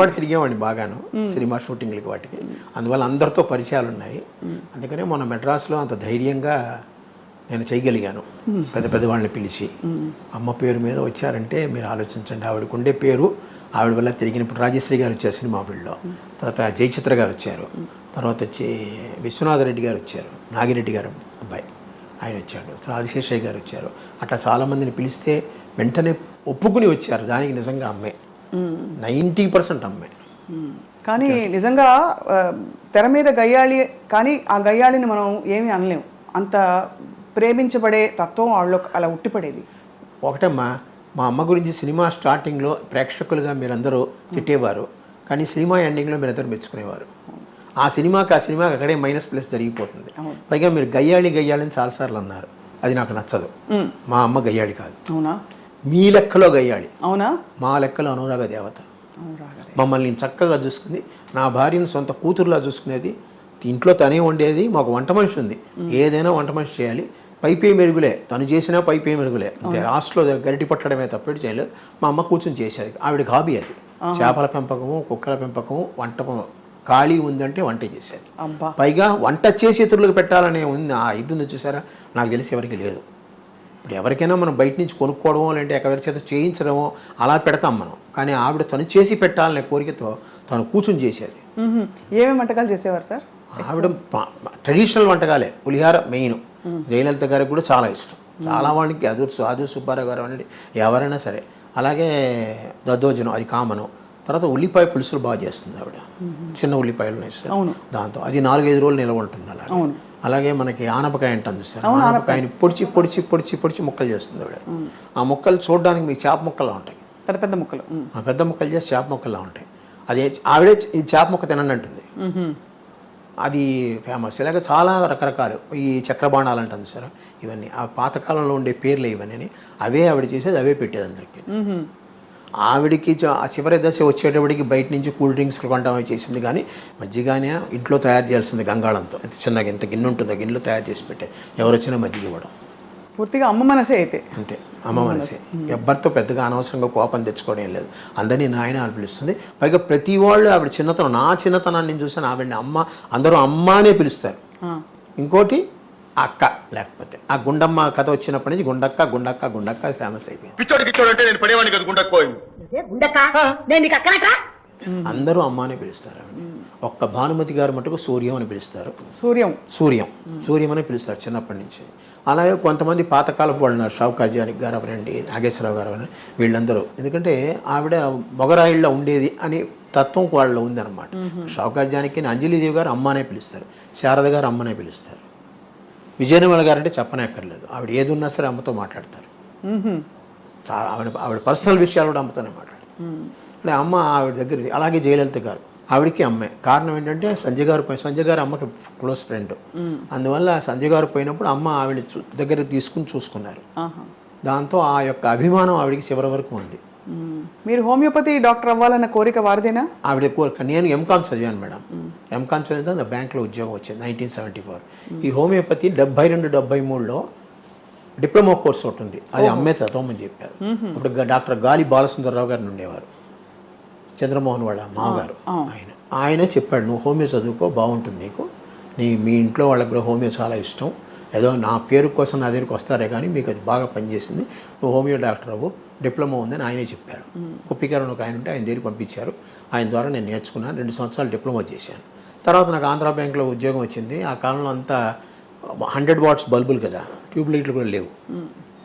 వాడు తిరిగేవాడిని బాగాను సినిమా షూటింగ్లకి వాటికి. అందువల్ల అందరితో పరిచయాలు ఉన్నాయి అందుకనే మొన్న మెడ్రాస్లో అంత ధైర్యంగా నేను చేయగలిగాను. పెద్ద పెద్ద వాళ్ళని పిలిచి. అమ్మ పేరు మీద వచ్చారంటే మీరు ఆలోచించండి. ఆవిడకు ఉండే పేరు ఆవిడ వల్ల తిరిగినప్పుడు రాజశ్రీ గారు వచ్చారు సినిమా ఫీల్డ్లో తర్వాత జయచిత్ర గారు వచ్చారు. తర్వాత వచ్చి విశ్వనాథ రెడ్డి గారు వచ్చారు. నాగిరెడ్డి గారు అబ్బాయి ఆయన వచ్చాడు. రాజశేషయ్య గారు వచ్చారు. అట్లా చాలామందిని పిలిస్తే వెంటనే ఒప్పుకుని వచ్చారు. దానికి నిజంగా అమ్మే. నైంటీ పర్సెంట్ అమ్మాయి కానీ నిజంగా తెర మీద గయ్యాళి కానీ ఆ గయ్యాళిని మనం ఏమీ అనలేం. అంత ప్రేమించబడే తత్వం వాళ్ళలో అలా ఉట్టిపడేది. ఒకటమ్మా మా అమ్మ గురించి సినిమా స్టార్టింగ్లో ప్రేక్షకులుగా మీరందరూ తిట్టేవారు. కానీ సినిమా ఎండింగ్లో మీరందరూ మెచ్చుకునేవారు. ఆ సినిమాకి ఆ సినిమాకి అక్కడే మైనస్ ప్లస్ జరిగిపోతుంది. పైగా మీరు గయ్యాళి గయ్యాళి అని చాలాసార్లు అన్నారు. అది నాకు నచ్చదు. మా అమ్మ గయ్యాళి కాదు. అవునా? మీ లెక్కలో గయ్యాళి. అవునా? మా లెక్కలో అనురాగ దేవత. మమ్మల్ని చక్కగా చూసుకుంది. నా భార్యను సొంత కూతురులా చూసుకునేది. ఇంట్లో తనే వండేది. మాకు వంట మనిషి ఉంది. ఏదైనా వంట మనిషి చేయాలి. పైపే మెరుగులే. తను చేసినా పైపే మెరుగులే. అంతే లాస్ట్లో గరిటి పట్టడమే తప్పటి చేయలేదు. మా అమ్మ కూర్చొని చేసేది. ఆవిడకి హాబీ అది. చేపల పెంపకము కుక్కల పెంపకము వంట ఖాళీ ఉందంటే వంట చేసేది. పైగా వంట చేసి ఇతరులకు పెట్టాలనే ఉంది. ఆ ఇది చూసారా? నాకు తెలిసి ఎవరికి లేదు. ఇప్పుడు ఎవరికైనా మనం బయట నుంచి కొనుక్కోవడమో లేదంటే ఎవరి చేత చేయించడమో అలా పెడతాం మనం. కానీ ఆవిడ తను చేసి పెట్టాలనే కోరికతో తను కూర్చుని చేసేది. ఏమేమి వంటకాలు చేసేవారు సార్? ఆవిడ ట్రెడిషనల్ వంటకాలే. పులిహార మెయిన్. జయలలిత గారికి కూడా చాలా ఇష్టం. చాలా వాళ్ళకి అదు అదు సుబ్బారావు గారు అనండి ఎవరైనా సరే. అలాగే దద్దోజనం అది కామను. తర్వాత ఉల్లిపాయ పులుసులు బాగా చేస్తుంది ఆవిడ. చిన్న ఉల్లిపాయలు వేస్తారు అవును. దాంతో. అది నాలుగైదు రోజులు నిల్వ ఉంటుంది అలా అవును. అలాగే మనకి ఆనపకాయ అంటుంది సార్. ఆనపకాయని పొడిచి పొడిచి పొడిచి పొడిచి ముక్కలు చేస్తుంది ఆవిడ ఆ ముక్కలు చూడడానికి మీకు చేప ముక్కలా ఉంటాయి. పెద్ద పెద్ద ముక్కలు. ఆ పెద్ద ముక్కలు చేసి చేప ముక్కలా ఉంటాయి. అదే ఆవిడే ఈ చేప ముక్క తినండి అంటుంది. అది ఫేమస్ ఇలాగ చాలా రకరకాలు. ఈ చక్రబాణాలు అంటుంది సార్. ఇవన్నీ ఆ పాతకాలంలో ఉండే పేర్లు ఇవన్నీ అవే ఆవిడ చేసేది అవే పెట్టేది అందరికీ. ఆవిడికి చివరి దశ వచ్చేటప్పటికి బయట నుంచి కూల్ డ్రింక్స్ కొంటామని చేసింది కానీ మజ్జిగానే ఇంట్లో తయారు చేయాల్సింది గంగాళంతో. ఇంత చిన్నగా ఇంత గిన్నె ఉంటుంది గిన్నెలో తయారు చేసి పెట్టే. ఎవరు వచ్చినా మజ్జిగ ఇవ్వడం. పూర్తిగా అమ్మ మనసే అయితే. అంతే అమ్మ మనసే. ఎవ్వరితో పెద్దగా అనవసరంగా కోపం తెచ్చుకోవడం ఏం లేదు. అందరినీ నాయన అని పిలుస్తుంది. పైగా ప్రతి వాళ్ళు ఆవిడ చిన్నతనం నా చిన్నతనాన్ని నేను చూసాను ఆవిడని అమ్మ అందరూ అమ్మ అనే పిలుస్తారు. ఇంకోటి అక్క లేకపోతే. ఆ గుండమ్మ కథ వచ్చినప్పటి నుంచి గుండక్క గుండక్క గుండక్క అది ఫేమస్ అయిపోయింది. పిచ్చోడు గిచ్చోడు అంటే నేను పడేవాడిని కదా గుండెక్కువ ఉండక్క నేను నీకు అక్కనట్రా? అందరూ అమ్మ అనే పిలుస్తారు ఒక్క భానుమతి గారు మటుకు సూర్యం అని పిలుస్తారు. సూర్యం. సూర్యం. సూర్యం అని పిలుస్తారు చిన్నప్పటి నుంచి. అలాగే కొంతమంది పాతకాలపు వాళ్ళు ఉన్నారు షావుకార్ జానకి గారు అవనండి నాగేశ్వరరావు గారు అవనండి వీళ్ళందరూ. ఎందుకంటే ఆవిడ మొగరాయిల్లో ఉండేది అని తత్వం వాళ్ళలో ఉందన్నమాట. షావుకార్ జానకి అంజలిదేవి గారు అమ్మనే పిలుస్తారు. శారద గారు అమ్మనే పిలుస్తారు. విజయనిర్మల గారు అంటే చెప్పనక్కర్లేదు. ఆవిడ ఏది ఉన్నా సరే అమ్మతో మాట్లాడతారు. చాలా ఆవిడ ఆవిడ పర్సనల్ విషయాలు కూడా అమ్మతోనే మాట్లాడతారు. అంటే అమ్మ ఆవిడ దగ్గర అలాగే జయలలిత గారు ఆవిడకి అమ్మే. కారణం ఏంటంటే సంజయ్ గారు పోయి సంజయ్ గారు అమ్మకి క్లోజ్ ఫ్రెండ్. అందువల్ల సంజయ్ గారు పోయినప్పుడు అమ్మ ఆవిడ దగ్గర తీసుకుని చూసుకున్నారు. దాంతో ఆ యొక్క అభిమానం ఆవిడకి చివరి వరకు ఉంది. మీరు హోమియోపతి డాక్టర్ అవ్వాలన్న కోరిక వారిదేనా? ఆవిడ కోరిక. నేను ఎంకామ్ చదివాను మేడం. ఎంకామ్ చదివితే నా బ్యాంక్లో ఉద్యోగం వచ్చింది నైన్టీన్ సెవెంటీ ఫోర్ ఈ హోమియోపతి డెబ్బై రెండు డెబ్బై మూడులో డిప్లొమా కోర్స్ ఒకటి ఉంది. అది అమ్మే చదవమని చెప్పారు. అప్పుడు డాక్టర్ గాలి బాలసుందరరావు గారిని ఉండేవారు. చంద్రమోహన్ వాళ్ళ మామగారు. ఆయన. ఆయనే చెప్పాడు నువ్వు హోమియో చదువుకో బాగుంటుంది నీకు. నీ మీ ఇంట్లో వాళ్ళకి కూడా హోమియో చాలా ఇష్టం. ఏదో నా పేరు కోసం నా దగ్గరికి వస్తారే కానీ మీకు అది బాగా పనిచేసింది. నువ్వు హోమియో డాక్టర్ అవ్వు. డిప్లొమా ఉందని ఆయనే చెప్పారు. కుప్పికరణ ఒక ఆయన ఉంటే ఆయన దగ్గరికి పంపించారు. ఆయన ద్వారా నేను నేర్చుకున్నాను. రెండు సంవత్సరాలు డిప్లొమా చేశాను. తర్వాత నాకు ఆంధ్ర బ్యాంక్లో ఉద్యోగం వచ్చింది. ఆ కాలంలో అంతా హండ్రెడ్ వాట్స్ బల్బులు కదా ట్యూబ్ లైట్లు కూడా లేవు.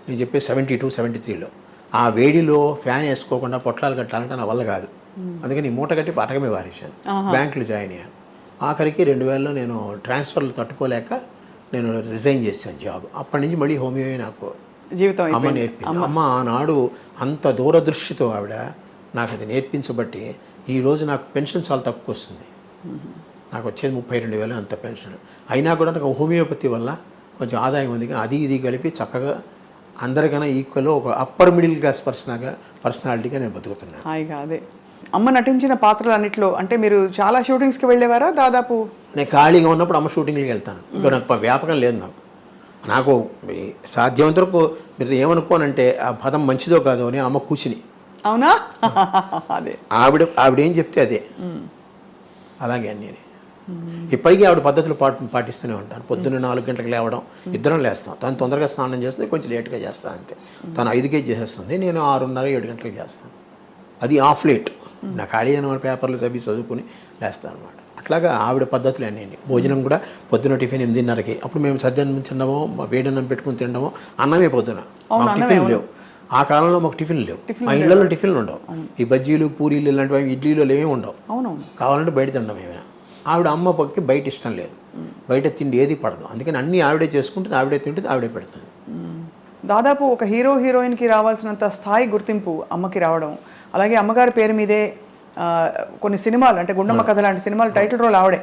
నేను చెప్పే సెవెంటీ టూ సెవెంటీ త్రీలో. ఆ వేడిలో ఫ్యాన్ వేసుకోకుండా పొట్లాలు కట్టాలంటే నా వల్ల కాదు. అందుకని మూట కట్టి పటకమే వారేశాను. బ్యాంకులో జాయిన్ అయ్యాను. ఆఖరికి రెండు వేలలో నేను ట్రాన్స్ఫర్లు తట్టుకోలేక నేను రిజైన్ చేశాను జాబ్. అప్పటి నుంచి మళ్ళీ హోమియో నాకు జీవితం అమ్మ. నేర్పింది. అమ్మ. ఆనాడు అంత దూరదృష్టితో ఆవిడ నాకు అది నేర్పించబట్టి ఈరోజు నాకు పెన్షన్ చాలా తక్కువ వస్తుంది. నాకు వచ్చేది ముప్పై రెండు వేలు అంత పెన్షన్. అయినా కూడా నాకు హోమియోపతి వల్ల కొంచెం ఆదాయం ఉంది. కానీ అది ఇది కలిపి చక్కగా అందరికన్నా ఈక్వల్ ఒక అప్పర్ మిడిల్ క్లాస్ పర్సనల్గా పర్సనాలిటీగా నేను బతుకుతున్నాను. హాయిగా అదే. అమ్మ నటించిన పాత్రలు అన్నిట్లో అంటే మీరు చాలా షూటింగ్స్కి వెళ్ళేవారా? దాదాపు నేను ఖాళీగా ఉన్నప్పుడు అమ్మ షూటింగ్కి వెళ్తాను. ఇంకా నాకు వ్యాపకం లేదు నాకు. నాకు సాధ్యమంత వరకు మీరు ఏమనుకోనంటే ఆ పదం మంచిదో కాదో అని అమ్మ కూర్చుని అవునా? అదే. ఆవిడ ఆవిడ ఏం చెప్తే అదే. అలాగే అన్నీ ఇప్పటికీ ఆవిడ పద్ధతులు పాటి పాటిస్తూనే ఉంటాను. పొద్దున్న నాలుగు గంటలకు లేవడం ఇద్దరం లేస్తాం. తను తొందరగా స్నానం చేస్తుంది కొంచెం లేట్గా చేస్తాను అంతే. తను ఐదుకే చేసేస్తుంది నేను ఆరున్నర ఏడు గంటలకు చేస్తాను అది ఆఫ్ లేట్. నా ఖాళీ అయిన పేపర్లు చదివి చదువుకుని లేస్తాను అనమాట అట్లాగా ఆవిడ పద్ధతులు అన్నీ భోజనం కూడా పొద్దున టిఫిన్ ఎనిమిదిన్నరకి. అప్పుడు మేము సద్యాన్నం తినడమో వేడన్నం పెట్టుకుని తినడమో అన్నమే పొద్దున. టిఫిన్. లేవు. ఆ కాలంలో మాకు టిఫిన్ లేవు. మా ఇళ్ళలో టిఫిన్లు ఉండవు. ఈ బజ్జీలు పూరీలు ఇలాంటివి ఇడ్లీలు ఏమి ఉండవు. కావాలంటే బయట తినడం ఏమైనా. ఆవిడ అమ్మ పక్కకి బయట ఇష్టం లేదు. బయట తిండి ఏది పడదు. అందుకని అన్నీ ఆవిడే చేసుకుంటుంది ఆవిడే తింటుంది ఆవిడే పెడుతుంది. దాదాపు ఒక హీరో హీరోయిన్కి రావాల్సినంత స్థాయి గుర్తింపు అమ్మకి రావడం. అలాగే అమ్మగారి పేరు మీదే కొన్ని సినిమాలు అంటే గుండమ్మ కథ లాంటి సినిమాలు టైటిల్ రోల్ ఆవిడే.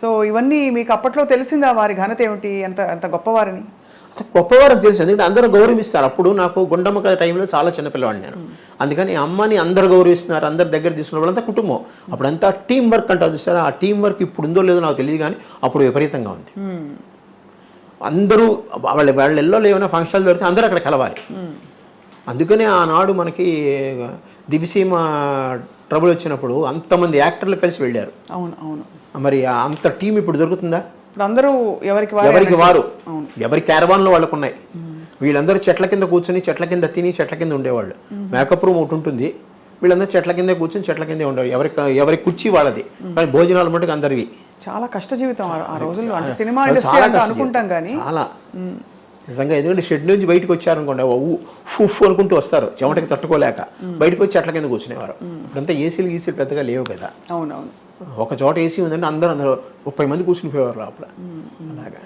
సో ఇవన్నీ మీకు అప్పట్లో తెలిసిందా వారి ఘనత ఏమిటి? ఎంత ఎంత గొప్పవారిని? అంత గొప్పవారని తెలుసు. ఎందుకంటే అందరూ గౌరవిస్తారు. అప్పుడు నాకు గుండమ్మ కథ టైంలో చాలా చిన్నపిల్లవాడిని నేను. అందుకని అమ్మని అందరు గౌరవిస్తున్నారు. అందరి దగ్గర తీసుకున్న వాళ్ళంతా కుటుంబం. అప్పుడంతా టీం వర్క్ అంటారు చూసారా ఆ టీం వర్క్ ఇప్పుడు ఉందో లేదో నాకు తెలియదు కానీ అప్పుడు విపరీతంగా ఉంది. అందరూ వాళ్ళ వాళ్ళ ఇళ్ళలో ఏమైనా ఫంక్షన్లు పెడితే అందరూ అక్కడ కలవాలి. అందుకనే ఆనాడు మనకి దివిసీమ ట్రబుల్ వచ్చినప్పుడు అంతమంది యాక్టర్లు కలిసి వెళ్ళారు. అవును అవును. మరి అంత టీం ఇప్పుడు దొరుకుతుందా? ఇప్పుడు అందరూ ఎవరికి వారే ఎవరికి వారు? ఎవరి క్యారవాన్లో వాళ్ళకు ఉన్నాయి. వీళ్ళందరూ చెట్ల కింద కూర్చొని చెట్ల కింద తిని చెట్ల కింద ఉండేవాళ్ళు. మేకప్ రూమ్ ఒకటి ఉంటుంది. వీళ్ళందరూ చెట్ల కింద కూర్చొని చెట్ల కిందే ఉండేవాళ్ళు. ఎవరి ఎవరి కుర్చీ వాళ్ళది. కానీ భోజనాలు మటుకు అందరివి. చాలా కష్ట జీవితం ఆ- రోజుల్లో. అంటే సినిమా ఇండస్ట్రీ అనుకుంటాం కానీ. చాలా. నిజంగా ఎందుకంటే షెడ్ నుంచి బయటకు వచ్చారనుకోండి ఫుఫ్ అనుకుంటూ వస్తారు. చెమటకి తట్టుకోలేక. బయటకు వచ్చి చెట్ల కింద కూర్చునేవారు? ఇప్పుడంతా ఏసీలు గీసీలు పెద్దగా లేవు కదా. అవునవును. ఒక చోట ఏసీ ఉందంటే అందరూ అందరూ ముప్పై మంది కూర్చునిపోయేవారు లోపల. అలాగా.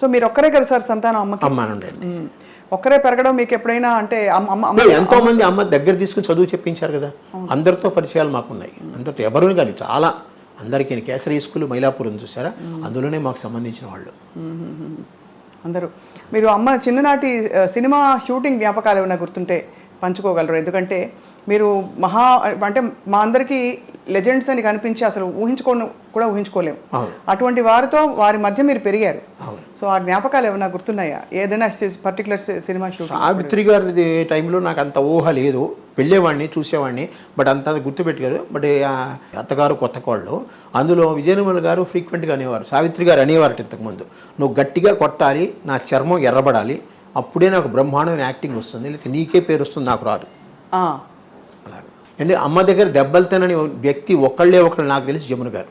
సో మీరు ఒక్కరే కదా సార్ సంతానం అమ్మకి? అమ్మానుండండి మ్మ్. ఒక్కరే పెరగడం మీకు ఎప్పుడైనా అంటే ఎంతో మంది అమ్మ దగ్గర తీసుకుని చదువు చెప్పించారు కదా. అందరితో పరిచయాలు మాకున్నాయి. అందరితో ఎవరు కానీ చాలా. అందరికీ కేసరి స్కూల్ మైలాపూర్ ఉంది చూసారా? అందులోనే మాకు సంబంధించిన వాళ్ళు. అందరూ. మీరు అమ్మ చిన్ననాటి సినిమా షూటింగ్ జ్ఞాపకాలు ఏమైనా గుర్తుంటే పంచుకోగలరు? ఎందుకంటే మీరు మహా అంటే మా అందరికీ లెజెండ్స్ అని కనిపించి అసలు ఊహించుకో కూడా ఊహించుకోలేము. అటువంటి వారితో వారి మధ్య మీరు పెరిగారు. సో ఆ జ్ఞాపకాలు ఏమైనా గుర్తున్నాయా? ఏదైనా పర్టికులర్ సినిమా సావిత్రి గారి టైంలో నాకు అంత ఊహ లేదు. వెళ్ళేవాడిని చూసేవాడిని బట్ అంత గుర్తుపెట్టలేదు బట్ అత్తగారు కొత్త కోళ్ళు. అందులో విజయనిర్మల గారు ఫ్రీక్వెంట్గా అనేవారు. సావిత్రి గారు అనేవారు ఇంతకుముందు. నువ్వు గట్టిగా కొట్టాలి నా చర్మం ఎర్రబడాలి అప్పుడే నాకు బ్రహ్మాండమైన యాక్టింగ్ వస్తుంది లేకపోతే నీకే పేరు వస్తుంది నాకు రాదు. అంటే అమ్మ దగ్గర దెబ్బలు తినని వ్యక్తి ఒక్కళ్ళే ఒకళ్ళు నాకు తెలిసి జమున గారు.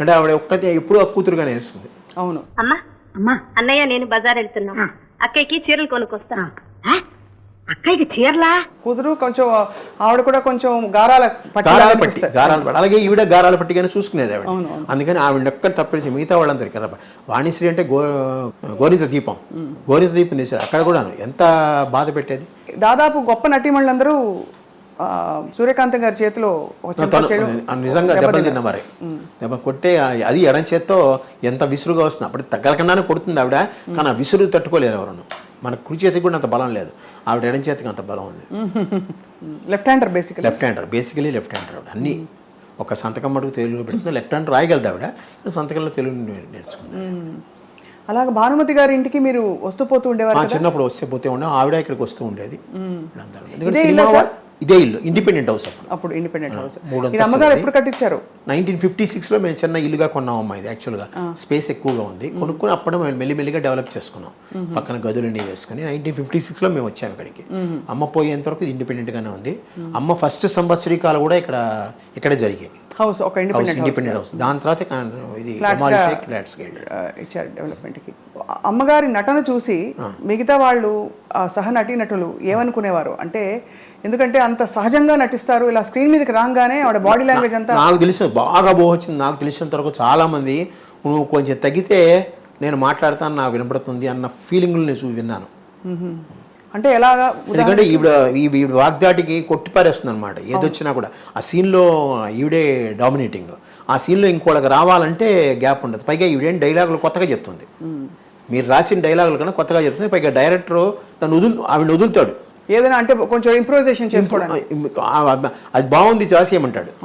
అంటే ఆవిడ ఒక్కతే ఎప్పుడూ ఆ కూతురుగానే వేస్తుంది. అవును. అమ్మా అమ్మా అన్నయ్య నేను బజార్ వెళ్తున్నా. అక్కయ్యకి చీరలు కొనుక్కొస్తా. అక్కయ్యకి చీరలా? కుదురు కొంచెం ఆవిడ కూడా కొంచెం గారాల గారాల పట్టి. గారాల పట్టి. అలాగే ఈవిడ గారాల పట్టిగానే చూసుకునేది ఆవిడ. అందుకని ఆవిడ ఒక్కటి తప్పించి మిగతా వాళ్ళందరికీ కదా వాణిశ్రీ అంటే గో గోరింత దీపం. గోరింత దీపం తీశారు. అక్కడ కూడాను. ఎంత బాధ పెట్టేది? దాదాపు గొప్ప నటీమణులందరూ సూర్యకాంతం గారి చేతిలో నిజంగా దెబ్బలు తిన్న మరి. దెబ్బ కొట్టే అది ఎడం చేత్తో ఎంత విసురుగా వస్తుంది. అప్పుడు తగ్గలకుండానే కొడుతుంది ఆవిడ కానీ ఆ విసురు తట్టుకోలేరు ఎవరు మన కుడి చేతికి కూడా అంత బలం లేదు. ఆవిడ ఎడం చేతికి అంత బలం ఉంది. Left hander basically left hander basically left hander ఆవిడ. అన్ని ఒక సంతకం మటుకు తెలుగులో పెడుతుంది. లెఫ్ట్ హ్యాండ్ రాయగలదు ఆవిడ సంతకంలో తెలుగు నేర్చుకుంది అలాగే భానుమతి గారి ఇంటికి మీరు వస్తూ పోతూ ఉండేవారు? చిన్నప్పుడు వస్తే పోతే ఉండే ఆవిడ ఇక్కడికి వస్తూ ఉండేది. ఇదే ఇల్లా ఇండిపెండెంట్ హౌస్ అప్పుడు. అప్పుడు ఇండిపెండెంట్ హౌస్ మూడు ఇది అమ్మగారు. ఎప్పుడు కట్టించారు? నైన్టీన్ ఫిఫ్టీ సిక్స్లో మేము చిన్న ఇల్లుగా కొన్నాం అమ్మా ఇది యాక్చువల్గా స్పేస్ ఎక్కువగా ఉంది. కొనుక్కొని అప్పుడు మేము మెల్లిమెల్లిగా డెవలప్ చేసుకున్నాం. పక్కన గదులన్నీ వేసుకుని నైన్టీన్ ఫిఫ్టీ సిక్స్లో మేము వచ్చాము ఇక్కడికి. అమ్మ పోయేంత వరకు ఇండిపెండెంట్గానే ఉంది. అమ్మ ఫస్ట్ సంవత్సరీకాలు కూడా ఇక్కడ ఇక్కడే జరిగాయి. హౌస్ ఒక ఇండిపెండెంట్ హౌస్ ఇండిపెండెంట్ హౌస్ దాని తర్వాత ఇది ఇచ్చారు డెవలప్మెంట్కి అమ్మగారి నటన చూసి మిగతా వాళ్ళు ఆ సహ నటీనటులు ఏమనుకునేవారు? అంటే ఎందుకంటే అంత సహజంగా నటిస్తారు ఇలా స్క్రీన్ మీదకి రాగానే ఆవిడ బాడీ లాంగ్వేజ్ అంతా నాకు తెలిసిన బాగా బోహొచ్చింది నాకు తెలిసినంత వరకు చాలా మంది నువ్వు కొంచెం తగ్గితే నేను మాట్లాడతాను నాకు వినపడుతుంది అన్న ఫీలింగ్లు నేను చూ విన్నాను. అంటే ఎలాగా ఎందుకంటే ఈవిడ ఈవిడ వాగ్దాటికి కొట్టిపారేస్తుంది అనమాట ఏదొచ్చినా కూడా. ఆ సీన్లో ఈవిడే డామినేటింగ్. ఆ సీన్లో ఇంకోళ్ళకి రావాలంటే గ్యాప్ ఉండదు. పైగా ఈవిడేం డైలాగులు కొత్తగా చెప్తుంది. మీరు రాసిన డైలాగులు కన్నా కొత్తగా చెప్తుంది. పైగా డైరెక్టర్ తను వదులు ఆవిడ వదులుతాడు. ఏదైనా అంటే కొంచెం ఇంప్రూవైజేషన్ చేసుకోవడానికి. ఆ- అది బాగుంది చేసేయమంటాడు